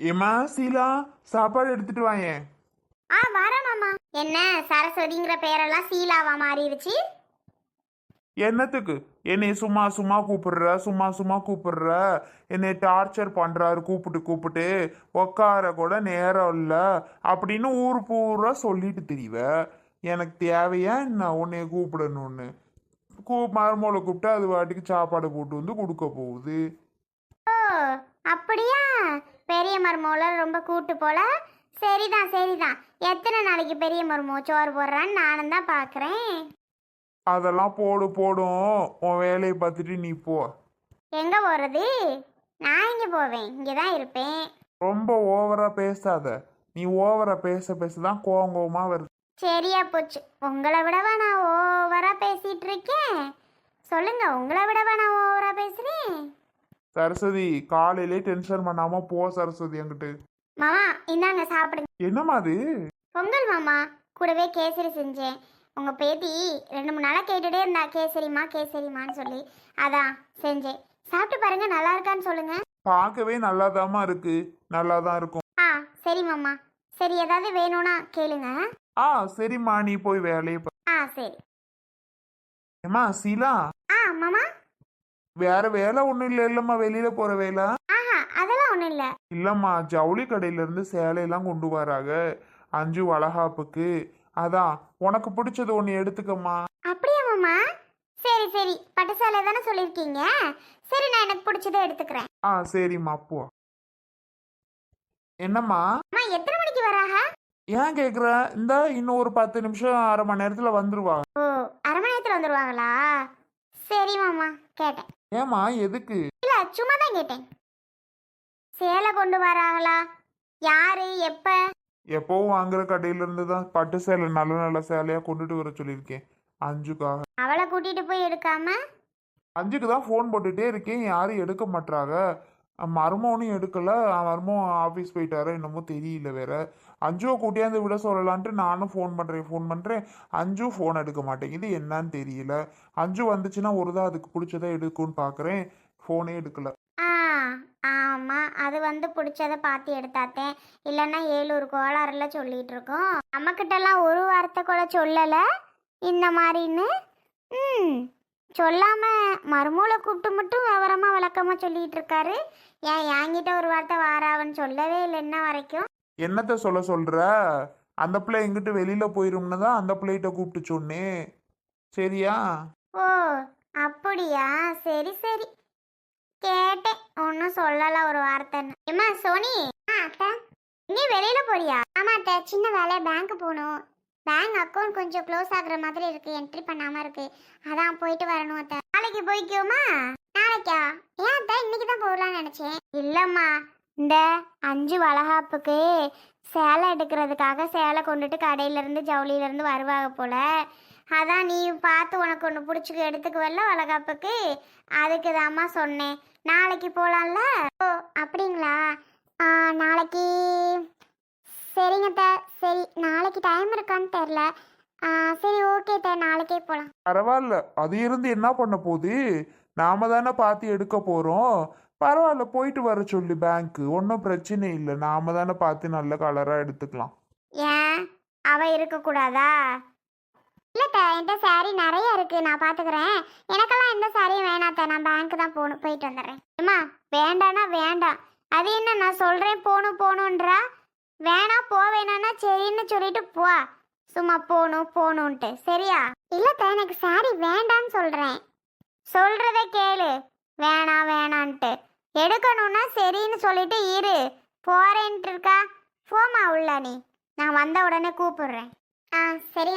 ஏமா சீலா சாப்பாடு எடுத்துட்டு வாயேன் ஆ வரேன் மாமா. என்ன சரஸ்வதிங்கிற பேரெல்லாம் சீலாவா மாறிடுச்சு? என்னத்துக்கு? என்னை சும்மா சும்மா கூப்பிடுற சும்மா சும்மா கூப்பிடுற. என்னை டார்ச்சர் பண்றாரு கூப்பிட்டு கூப்பிட்டு. உக்கார கூட நேரம் இல்லை. அப்படின்னு ஊர் பூரா சொல்லிட்டு தெரியவ எனக்கு தேவையா நான் உன்னைய கூப்பிடணும்னு. கூ மருமகளை கூப்பிட்டு அது வாட்டுக்கு சாப்பாடு போட்டு வந்து கொடுக்க போகுது. ஓ அப்படியா? பெரிய மருமோல ரொம்ப கூட்டு போல. சரிதான் சரிதான். எத்தனை நாளைக்கு பெரிய மருமோ சோறு போடுறான்னு நானும் தான் பார்க்குறேன் அதெல்லாம் போடு போடும் உன் வேலையை பார்த்துட்டு நீ போ. எங்கே போகிறது நான் இங்கே போவேன்? இங்கே தான் இருப்பேன். ரொம்ப ஓவரா பேசாத. நீ ஓவரா பேச பேச தான் கோவம் கோவமா வருது. சரியா போச்சு. உங்களை விடவா நான் ஓவராக பேசிகிட்டு இருக்கேன். சொல்லுங்க உங்களை விடவா நான் ஓவராக பேசுகிறேன் சரஸ்வதி காலையிலே டென்ஷன் பண்ணாம போ சரஸ்வதி என்கிட்ட. மாமா இந்தாங்க சாப்பிடுங்க. என்னம்மா அது? பொங்கல் மாமா கூடவே கேசரி செஞ்சேன். உங்க பேத்தி ரெண்டு மூணு நாளாக கேட்டுட்டே இருந்தா கேசரிமா கேசரிமான்னு சொல்லி. அதான் செஞ்சேன். சாப்பிட்டு பாருங்க நல்லா இருக்கான்னு சொல்லுங்க. பார்க்கவே நல்லாதாம்மா இருக்கு. நல்லா தான் இருக்கும். ஆ சரி மாமா. சரி ஏதாவது வேணும்னா கேளுங்க. ஆ சரிம்மா நீ போய் வேலையை பாரு. ஆ சரி. ஏம்மா சீலா? ஆ மாமா? வேற வேலை ஒன்றும் இல்லை இல்லம்மா. வெளியில போற வேலை. ஆஹா அதெல்லாம் ஒன்றும் இல்லை. இல்லம்மா ஜவுளி கடையில இருந்து சேலையெல்லாம் கொண்டு வராங்க. அஞ்சு வளகாப்புக்கு. அதான் உனக்கு பிடிச்சது ஒன்று எடுத்துக்கம்மா. அப்படியா மாமா? சரி சரி. பட்டுசாலை தானே சொல்லியிருக்கீங்க? சரி நான் எனக்கு பிடிச்சதை எடுத்துக்கிறேன். ஆ சரிம்மா போ. என்னம்மா? அம்மா எத்தனை மணிக்கு வராக? ஏன் கேக்குற? இந்த இன்னும் ஒரு பத்து நிமிஷம் அரை மணி நேரத்துல வந்துருவா. ஓ அரை மணி நேரத்தில் வந்துடுவாங்களா சரி மாமா கேட்டேன். ஏம்மா எதுக்கு? இல்ல சும்மா தான் கேட்டேன். சேலை கொண்டு வராங்களா? யாரு எப்ப? எப்பவும் வாங்குற கடையில இருந்து தான் பட்டு சேலை நல்ல நல்ல சேலையா கொண்டுட்டு வர சொல்லியிருக்கேன். அஞ்சுக்காக. அவளை கூட்டிட்டு போய் எடுக்காம? அஞ்சுக்கு தான் ஃபோன் போட்டுட்டே இருக்கேன். யாரும் எடுக்க மாட்றாங்க மருமவனும் எடுக்கல. மருமவன் ஆஃபீஸ் போயிட்டாரு என்னமோ தெரியல வேற. அஞ்சுவை கூட்டியாந்து விட சொல்லலான்ட்டு நானும் ஃபோன் பண்ணுறேன் ஃபோன் பண்ணுறேன் அஞ்சு ஃபோன் எடுக்க மாட்டேங்குது. என்னன்னு தெரியல. அஞ்சு வந்துச்சுன்னா ஒரு தான் அதுக்கு பிடிச்சதை எடுக்கும்னு பார்க்குறேன் ஃபோனே எடுக்கல. ஆமாம் ஆமா. அது வந்து பிடிச்சத பார்த்து எடுத்தாத்தேன் இல்லைன்னா ஏழூர் கோளாறுல சொல்லிட்டு இருக்கோம் நம்மக்கிட்டலாம் ஒரு வார்த்தை கூட சொல்லல. இந்த மாதிரின்னு. ம். சொல்லாம மருமூளை கூப்பிட்டு மட்டும் விவரமா விளக்கமா சொல்லிட்டு இருக்காரு. ஏன் என்கிட்ட ஒரு வார்த்தை வாராவன்னு சொல்லவே இல்லை இன்ன வரைக்கும். என்னத்த சொல்ல சொல்ற? அந்த பிள்ளை எங்கிட்ட வெளியில போயிரும்னு தான் அந்த பிள்ளைகிட்ட கூப்பிட்டு சொன்னேன். சரியா? ஓ அப்படியா? சரி சரி. கேட்டேன். ஒன்றும் சொல்லல ஒரு வார்த்தைன்னு. ஏம்மா சோனி? ஆ அத்தை. நீ வெளியில போறியா? ஆமா அத்தை. சின்ன வேலை பேங்க் போகணும். பேங்க் அக்கௌண்ட் கொஞ்சம் க்ளோஸ் ஆகுற மாதிரி இருக்கு என்ட்ரி பண்ணாம இருக்கு. அதான் போயிட்டு வரணும் அத்தை. நாளைக்கு போய்க்குவோமா? நாளைக்கா? ஏன் அத்தை? இன்னைக்கு தான் போகலான்னு நினைச்சேன். இல்லம்மா இந்த அஞ்சு வளகாப்புக்கு சேலை எடுக்கிறதுக்காக சேலை கொண்டுட்டு கடையிலேருந்து ஜவுளியிலேருந்து ஜவுளியில இருந்து வருவாங்க போல. அதான் நீ பார்த்து உனக்கு ஒன்று பிடிச்சிக்க எடுத்துக்குவல்ல வளகாப்புக்கு? அதுக்கு தாம்மா சொன்னேன். நாளைக்கு போகலாம்ல ஓ அப்படிங்களா? நாளைக்கு. சரிங்க த சரி நாளைக்கு டைம் இருக்கான்னு தெரில சரி ஓகே த நாளைக்கே போகலாம் பரவாயில்ல. அது இருந்து என்ன பண்ண போகுது? நாம தானே பார்த்து எடுக்க போறோம். பரவாயில்ல போயிட்டு வர சொல்லு பேங்க் ஒன்றும் பிரச்சனை இல்லை. நாம தானே பார்த்து நல்ல கலரா எடுத்துக்கலாம். ஏன்? அவ இருக்கக்கூடாதா? இல்லைத்த என்கிட்ட சாரி நிறைய இருக்கு. நான் பார்த்துக்கிறேன். எனக்கெல்லாம் எந்த சாரியும் வேணாத்த நான் பேங்க் தான் போகணும். போயிட்டு வந்துடுறேன். அம்மா வேண்டானா வேண்டாம். அது என்ன நான் சொல்கிறேன் போகணும் போகணுன்றா? வேணாம் போவேனா சரின்னு சொல்லிட்டு போ. சும்மா போகணும் போகணுன்ட்டு சரியா? இல்லைத்த எனக்கு சாரி வேண்டான்னு சொல்கிறேன் சொல்கிறத கேளு. வேணாம் வேணான்ட்டு. எடுக்கணும்னா சரின்னு சொல்லிட்டு இரு. போறேன்ட்டு இருக்கா போமா உள்ள நீ. நான் வந்த உடனே கூப்பிடுறேன். ஆ சரி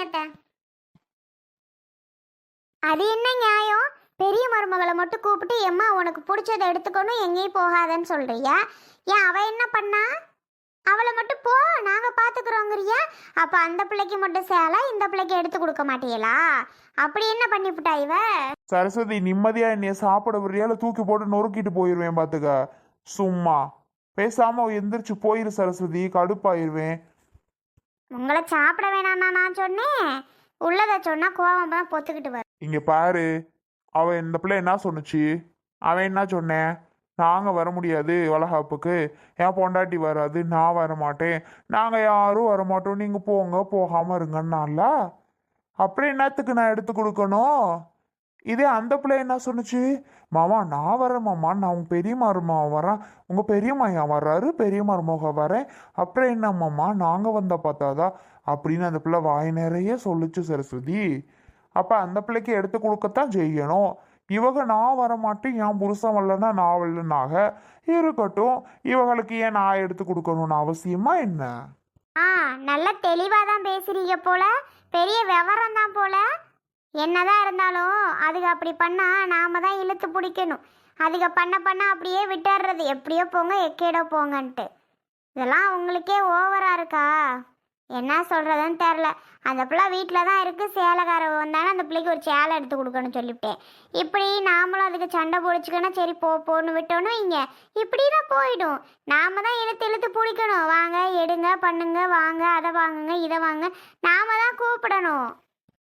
அது என்ன நியாயம்? பெரிய மருமகளை மட்டும் கூப்பிட்டு எம்மா உனக்கு பிடிச்சதை எடுத்துக்கணும் எங்கேயும் போகாதன்னு சொல்றியா? ஏன் அவ என்ன பண்ணா? அவளை மட்டும் போ நாங்க பாத்துக்கிறோங்கிறியா? அப்ப அந்த பிள்ளைக்கு மட்டும் சேலை இந்த பிள்ளைக்கு எடுத்து கொடுக்க மாட்டீங்களா? அப்படி என்ன பண்ணிவிட்டா இவ? சரஸ்வதி நிம்மதியா என்னைய சாப்பிட விடுறியால தூக்கி போட்டு நொறுக்கிட்டு போயிருவேன் பாத்துக்க. சும்மா. பேசாம எந்திரிச்சு போயிரு சரஸ்வதி கடுப்பாயிருவேன். உங்களை சாப்பிட வேணாம்னா நான் சொன்னேன். உள்ளதை சொன்னா கோவம் தான் பொத்துக்கிட்டு வரும் இங்க பாரு. அவ இந்த பிள்ளை என்ன சொன்னுச்சு? அவன் என்ன சொன்னேன் நாங்கள் வர முடியாது வளகாப்புக்கு. என் பொண்டாட்டி வராது நான் வர மாட்டேன் நாங்கள் யாரும் வர மாட்டோம் நீங்கள் போங்க போகாமல் இருங்கன்னால அப்புறம் என்னத்துக்கு நான் எடுத்து கொடுக்கணும்? இதே அந்த பிள்ளை என்ன சொன்னுச்சு? மாமா நான் வரேன் மாமா. நான் உங்கள் பெரிய மருமக வரேன். உங்கள் பெரியம்மா மையன் வர்றாரு பெரிய மருமக வரேன். அப்புறம் என்ன மாமா? நாங்கள் வந்தால் பார்த்தாதா? அப்படின்னு அந்த பிள்ளை வாய் நிறைய சொல்லுச்சு சரஸ்வதி. அப்போ அந்த பிள்ளைக்கு எடுத்து கொடுக்கத்தான் செய்யணும். இவங்க நான் வரமாட்டேன் என் புருஷன் வரலன்னா நான் வரலனாக இருக்கட்டும். இவங்களுக்கு ஏன் நான் எடுத்து கொடுக்கணும்னு அவசியமா என்ன? ஆ நல்ல தெளிவாக தான் பேசுறீங்க போல. பெரிய விவரம் தான் போல. என்னதான் இருந்தாலும் அதுக்கு அப்படி பண்ணா நாம தான் இழுத்து பிடிக்கணும். அதுக்கு பண்ண பண்ண அப்படியே விட்டுடுறது. எப்படியோ போங்க எக்கேடோ போங்கன்ட்டு. இதெல்லாம் உங்களுக்கே ஓவரா இருக்கா? என்ன சொல்றதுன்னு தெரில அந்த பிள்ளை வீட்டில் தான் இருக்கு. சேலைக்கார வந்தானே அந்த பிள்ளைக்கு ஒரு சேலை எடுத்து கொடுக்கணும் சொல்லிவிட்டேன். இப்படி நாமளும் அதுக்கு சண்டை பிடிச்சிக்கன்னா சரி போ போன்னு விட்டோன்னு இங்க இப்படி தான் போயிடும். நாம தான் இழுத்து இழுத்து பிடிக்கணும். வாங்க எடுங்க பண்ணுங்க வாங்க அதை வாங்குங்க இதை வாங்க. நாம தான் கூப்பிடணும்.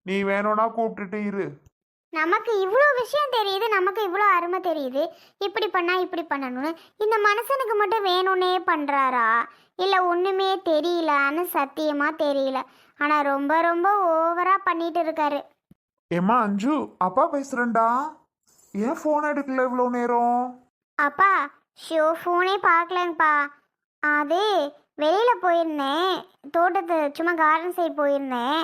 நீ வேணும்னா கூப்பிட்டுட்டு இரு. நமக்கு இவ்வளோ விஷயம் தெரியுது. நமக்கு இவ்வளோ அருமை தெரியுது. இப்படி பண்ணா இப்படி பண்ணணும்னு. இந்த மனுஷனுக்கு மட்டும் வேணும்னே பண்ணுறாரா இல்லை ஒன்றுமே தெரியலன்னு சத்தியமாக தெரியல. ஆனால் ரொம்ப ரொம்ப ஓவராக பண்ணிட்டு இருக்காரு. ஏம்மா அஞ்சு அப்பா பேசுறேன்டா. ஏன் ஃபோன் எடுக்கல இவ்வளோ நேரம்? அப்பா ஷோ ஃபோனே பார்க்கலங்கப்பா. அது வெளியில் போயிருந்தேன். தோட்டத்து சும்மா கார்டன் சைடு போயிருந்தேன்.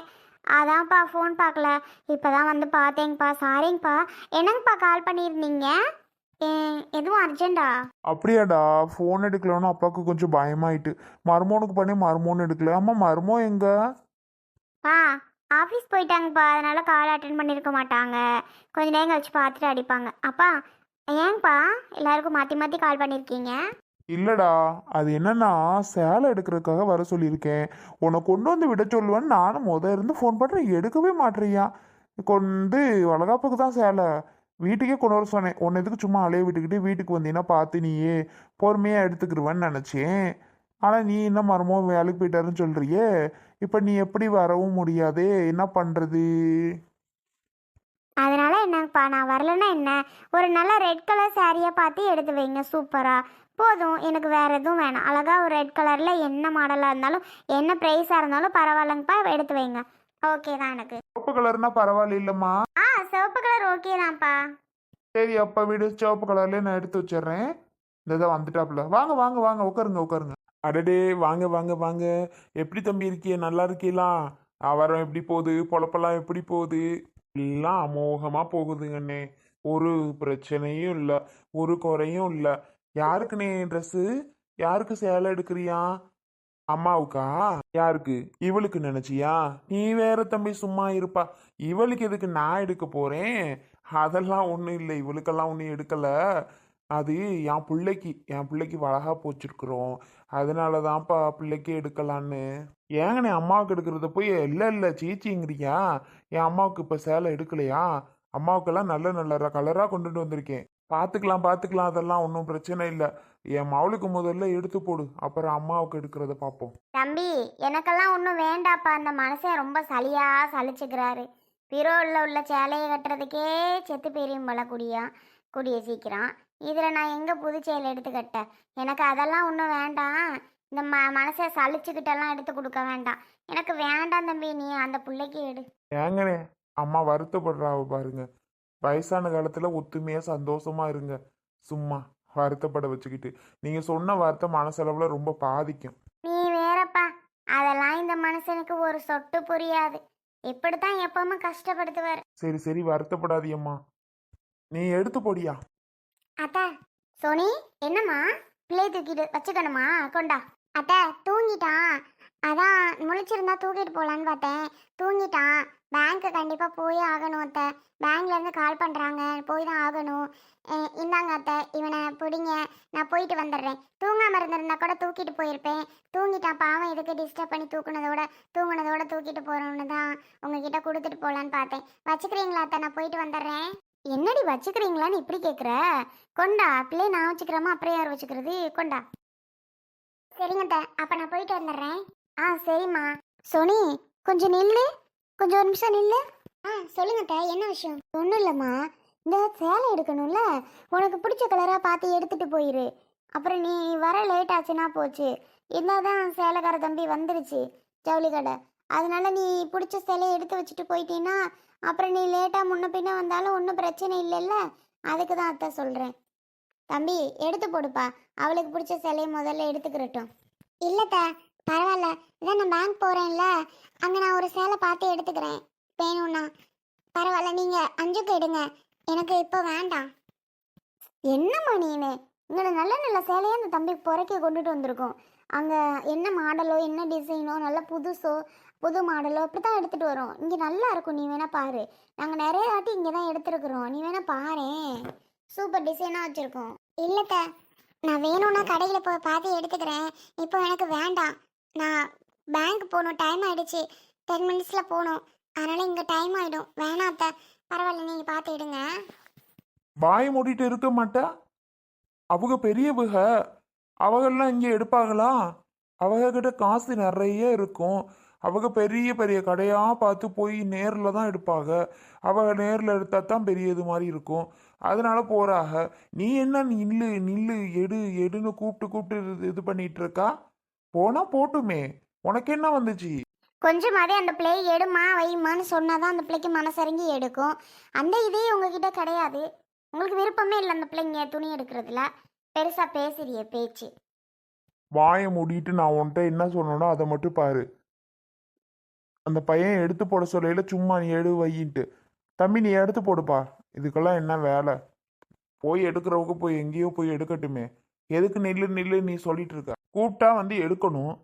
அதான்ப்பா ஃபோன் பார்க்கல. இப்போ தான் வந்து பார்த்தேங்கப்பா. சாரிங்கப்பா என்னங்கப்பா கால் பண்ணியிருந்தீங்க? ஏ- எதுவும் அர்ஜென்டா? அப்படியாடா ஃபோன் எடுக்கலன்னு அப்பாவுக்கு கொஞ்சம் பயமாயிட்டு. மருமோனுக்கு பண்ணி மருமோன் எடுக்கல. அம்மா மருமோ எங்க? பா ஆஃபீஸ் போயிட்டாங்கப்பா. அதனால கால் அட்டன் பண்ணியிருக்க மாட்டாங்க. கொஞ்ச நேரம் கழிச்சு பார்த்துட்டு அடிப்பாங்க. அப்பா ஏங்கப்பா? எல்லாருக்கும் மாற்றி மாற்றி கால் பண்ணியிருக்கீங்க இல்லடா அது என்னன்னா சேலை எடுக்கிறதுக்காக வர சொல்லியிருக்கேன். உன்னை கொண்டு வந்து விட சொல்லுவேன்னு நானும் முத இருந்து ஃபோன் பண்ணுறேன் எடுக்கவே மாட்டேறியா? கொண்டு வளகாப்புக்கு தான் சேலை. வீட்டுக்கே கொண்டு வர சொன்னேன். உன்னை எதுக்கு சும்மா அலைய விட்டுக்கிட்டு வீட்டுக்கு வந்தீங்கன்னா பார்த்து நீயே பொறுமையாக எடுத்துக்கிடுவேன்னு நினச்சேன். ஆனால் நீ என்ன மரமோ வேலைக்கு போயிட்டாருன்னு சொல்கிறியே இப்போ நீ எப்படி வரவும் முடியாதே? என்ன பண்ணுறது அதனால என்னப்பா நான் வரலன்னா என்ன? ஒரு நல்ல ரெட் கலர் சாரியை பார்த்து எடுத்து வைங்க சூப்பராக போதும் எனக்கு வேறு எதுவும் வேணாம். அழகாக ஒரு ரெட் கலரில் என்ன மாடலாக இருந்தாலும் என்ன ப்ரைஸாக இருந்தாலும் பரவாயில்லங்கப்பா எடுத்து வைங்க. ஓகே தான் எனக்கு. சிவப்பு கலர்னா பரவாயில்ல இல்லைம்மா ஆ சிவப்பு கலர் ஓகே தான்ப்பா. சரி அப்பா வீடு. சிவப்பு கலர்லேயே நான் எடுத்து வச்சிடுறேன். இந்த இதை வந்துட்டாப்புல. வாங்க வாங்க வாங்க. உட்காருங்க உட்காருங்க. அடடே வாங்க வாங்க வாங்க. எப்படி தம்பி இருக்கிய? நல்லா இருக்கீங்களா அவரம் எப்படி போகுது? பொழப்பெல்லாம் எப்படி போகுது? எல்லாம் அமோகமாக போகுதுங்கண்ணே ஒரு பிரச்சனையும் இல்லை. ஒரு குறையும் இல்லை. யாருக்குண்ணே ட்ரெஸ்ஸு யாருக்கு சேலை எடுக்கிறியா? அம்மாவுக்கா? யாருக்கு? இவளுக்கு நினைச்சியா? நீ வேற தம்பி சும்மா இருப்பா. இவளுக்கு எதுக்கு நான் எடுக்க போறேன்? அதெல்லாம் ஒன்றும் இல்லை. இவளுக்கெல்லாம் ஒன்றும் எடுக்கல. அது என் பிள்ளைக்கு என் பிள்ளைக்கு அழகாக போச்சிருக்கிறோம். அதனால தான்ப்பா பிள்ளைக்கு எடுக்கலான்னு. ஏங்கண்ணே அம்மாவுக்கு எடுக்கிறத போய் இல்லை இல்லை சீச்சிங்கிறியா? என் அம்மாவுக்கு இப்போ சேலை எடுக்கலையா? அம்மாவுக்கெல்லாம் நல்ல நல்ல கலராக கொண்டுட்டு வந்திருக்கேன். பார்த்துக்கலாம் பார்த்துக்கலாம் அதெல்லாம் ஒன்றும் பிரச்சனை இல்லை. என் மவளுக்கு முதல்ல எடுத்து போடு அப்புறம் அம்மாவுக்கு எடுக்கிறத பார்ப்போம் தம்பி எனக்கெல்லாம் ஒன்றும் வேண்டாப்பா. அந்த மனுஷன் ரொம்ப சலியா சலிச்சுக்கிறாரு. பிரோவில் உள்ள சேலையை கட்டுறதுக்கே செத்து பெரியும் போல குடியா குடிய சீக்கிரம். இதில் நான் எங்கே புது சேலை எடுத்து கட்ட எனக்கு அதெல்லாம் ஒன்றும் வேண்டாம். இந்த ம மனசை சலிச்சுக்கிட்டெல்லாம் எடுத்து கொடுக்க வேண்டாம். எனக்கு வேண்டாம் தம்பி நீ அந்த பிள்ளைக்கு எடு. ஏங்கண்ணே அம்மா வருத்தப்படுறாவ பாருங்க. வயசான காலத்துல ஒத்துமையா சந்தோஷமா இருங்க. சும்மா வருத்தப்பட வச்சுக்கிட்டு. நீங்க சொன்ன வார்த்தை மனசளவுல ரொம்ப பாதிக்கும். நீ வேறப்பா. அதெல்லாம் இந்த மனுஷனுக்கு ஒரு சொட்டு புரியாது. இப்படித்தான் எப்பவுமே கஷ்டப்படுத்துவார். சரி சரி வருத்தப்படாதியம்மா. நீ எடுத்து போடியா? அத்தா சோனி என்னம்மா? பிள்ளை தூக்கிட்டு வச்சுக்கணுமா? கொண்டா. அத்தை தூங்கிட்டான். அதான் முழிச்சிருந்தா தூக்கிட்டு போகலான்னு பார்த்தேன். தூங்கிட்டான். பேங்க்கு கண்டிப்பாக போயே ஆகணும் அத்தை. பேங்க்லேருந்து கால் பண்ணுறாங்க போய் தான் ஆகணும். இந்தாங்க அத்தை. இவனை பிடிங்க. நான் போயிட்டு வந்துடுறேன். தூங்காமல் இருந்திருந்தா கூட தூக்கிட்டு போயிருப்பேன். தூங்கிட்டான். பாவம் எதுக்கு டிஸ்டர்ப் பண்ணி தூக்குனதோட தூங்குனதோட தூக்கிட்டு போகிறோன்னு தான் உங்ககிட்ட கொடுத்துட்டு போகலான்னு பார்த்தேன். வச்சுக்கிறீங்களா அத்தை? நான் போயிட்டு வந்துடுறேன். என்னடி வச்சுக்கிறீங்களான்னு இப்படி கேட்குற கொண்டா பிள்ளை நான் வச்சுக்கிறோமா? அப்புறம் யார் வச்சுக்கிறது? கொண்டா. சரிங்க அத்தை. அப்போ நான் போயிட்டு வந்துடுறேன். ஆ சரிம்மா. சோனி கொஞ்சம் நில்லு. கொஞ்சம் ஒரு நிமிஷம் நில்லு. ஆ சொல்லுங்க அத்தை என்ன விஷயம்? ஒன்றும் இல்லைம்மா. இந்த சேலை எடுக்கணும்ல. உனக்கு பிடிச்ச கலராக பார்த்து எடுத்துட்டு போயிரு. அப்புறம் நீ வர லேட் ஆச்சுன்னா போச்சு. இருந்தால் தான் சேலைக்கார தம்பி வந்துருச்சு ஜவுளி கடை. அதனால நீ பிடிச்ச சேலையை எடுத்து வச்சுட்டு போயிட்டீன்னா அப்புறம் நீ லேட்டாக முன்ன பின்ன வந்தாலும் ஒன்றும் பிரச்சனை இல்லைல்ல? அதுக்கு தான் அத்தை சொல்கிறேன் தம்பி எடுத்து போடுப்பா. அவளுக்கு பிடிச்ச சேலையை முதல்ல எடுத்துக்கிறட்டும். இல்லைத்தா பரவாயில்ல. இதான் நான் பேங்க் போகிறேன்ல அங்கே நான் ஒரு சேலை பார்த்து எடுத்துக்கிறேன். வேணும்னா. பரவாயில்ல நீங்கள் அஞ்சுக்கு எடுங்க. எனக்கு இப்போ வேண்டாம். என்னம்மா நீனு? இங்கே நல்ல நல்ல சேலையை அந்த தம்பி புறக்கி கொண்டுட்டு வந்திருக்கோம். அங்கே என்ன மாடலோ என்ன டிசைனோ நல்ல புதுசோ புது மாடலோ அப்படி தான் எடுத்துகிட்டு வரோம். இங்கே நல்லா இருக்கும் நீ வேணால் பாரு. நாங்கள் நிறைய வாட்டி இங்கே தான் எடுத்துருக்குறோம். நீ வேணால் பாரேன். சூப்பர் டிசைனாக வச்சுருக்கோம். இல்லைத்த நான் வேணும்னா கடையில் போய் பார்த்து எடுத்துக்கிறேன். இப்போ எனக்கு வேண்டாம். நான் பேங்க் போகணும். டைம் ஆகிடுச்சு டென் மினிட்ஸில் போகணும். அதனால் இங்கே டைம் ஆகிடும் வேணாம் அத்தை. பரவாயில்ல நீங்கள் பார்த்து எடுங்க வாய் மூடிட்டு இருக்க மாட்டா? அவங்க பெரியவங்க அவங்கெல்லாம் இங்கே எடுப்பாங்களா? அவங்க கிட்ட காசு நிறைய இருக்கும். அவங்க பெரிய பெரிய கடையாக பார்த்து போய் நேரில் தான் எடுப்பாங்க. அவங்க நேரில் எடுத்தால் தான் பெரிய இது மாதிரி இருக்கும். அதனால போகிறாக நீ என்ன நில்லு நில்லு எடு எடுன்னு கூப்பிட்டு கூப்பிட்டு இது- இது இருக்கா? போனா போட்டுமே. உனக்கு என்ன வந்துச்சு? கொஞ்சமாதே அந்த பிள்ளை எடுமா வைமான்னு சொன்னாதான் அந்த பிள்ளைக்கு மனசரங்கி எடுக்கும். அந்த இதே உங்ககிட்ட கிடையாது. உங்களுக்கு விருப்பமே இல்லை அந்த பிள்ளைங்க துணி எடுக்கிறதுல. பெருசாக பேசுறிய பேச்சு. வாயை மூடிட்டு நான் உன்கிட்ட என்ன சொன்னனோ அதை மட்டும் பாரு. அந்த பையன் எடுத்து போட சொல்லையில சும்மா நீ எடு வையின்ட்டு. தம்பி நீ எடுத்து போடுப்பா. இதுக்கெல்லாம் என்ன வேலை? போய் எடுக்கிறவங்க போய் எங்கேயோ போய் எடுக்கட்டுமே. எதுக்கு நில்லு நில்லு நீ சொல்லிட்டு இருக்க? கூப்பிட்டா வந்து எடுக்கணும்.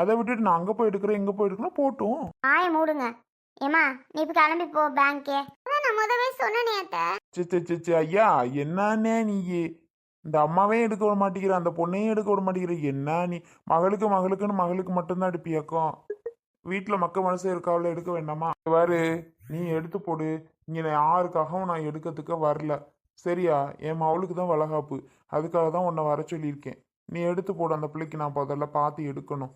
அதை விட்டுட்டு நான் அங்கே போய் எடுக்கிறேன் இங்கே போய் எடுக்கணும் போட்டும். ஆய மூடுங்க. ஏமா நீ இப்போ கிளம்பி போ பேங்க்கே அதான் நான் முதவே சொன்னனே அத்தை. ஐயா என்னன்னே நீ இந்த அம்மாவே எடுக்க விட மாட்டேங்கிற அந்த பொண்ணையும் எடுக்க விட மாட்டேங்கிற. என்ன நீ? மகளுக்கு மகளுக்குன்னு மகளுக்கு மட்டும்தான் எடுப்பியாக்கும் வீட்டில் மக்க மனசு இருக்காவில் எடுக்க வேண்டாமா? பாரு நீ எடுத்து போடு. இங்கே யாருக்காகவும் நான் எடுக்கிறதுக்கு வரல. சரியா? என் மவளுக்கு தான் வளகாப்பு. அதுக்காக தான் உன்னை வர சொல்லியிருக்கேன். நீ எடுத்து போடு அந்த பிள்ளைக்கு நான் முதல்ல பார்த்து எடுக்கணும்.